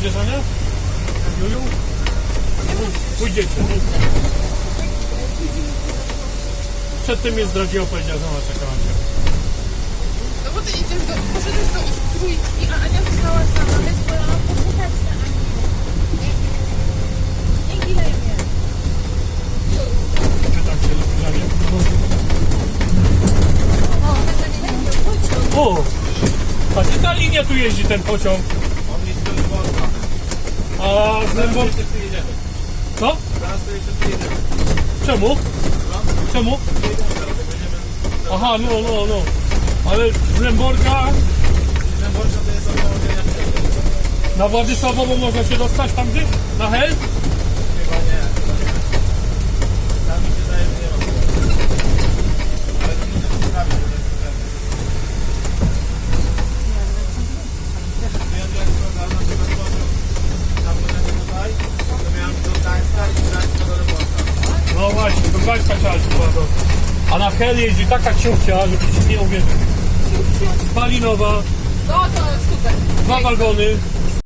Pójdziesz, Ania? Juliu? Pójdziecie. Przed tym jest drogi opowiedziała, że ona czekała cię. No bo ty idziesz do, poszedłeś do ich trójki, a Ania została sama, więc pojechałam posłuchać na Ani. Dzięki na imię. Pytam się na programie. O, to nie będzie pociąg. O! A gdzie ta linia tu jeździ, ten pociąg? On jest do. A z Lębo... Jeszcze przyjedziemy. Co? Zaraz to jeszcze. Czemu? Czemu? Aha, no, no, no. Ale z Lęborka Lęborka to jest na Władysławowo można się dostać tam gdzieś? Na Hel? Chyba nie. Tam mi się zdaje, że nie ma. Ale to muszę to sprawdzić, że to jest pewne. Wiem, że jak sprawdzałem na przykład pociąg tam będę tutaj, to miałem do Gdańska i z Gdańska do Lęborka. No trzeba się była dostać. A na Hel jeździ taka ciuchcia, że ci nie uwierzy. Spalinowa, No to super. dwa wagony,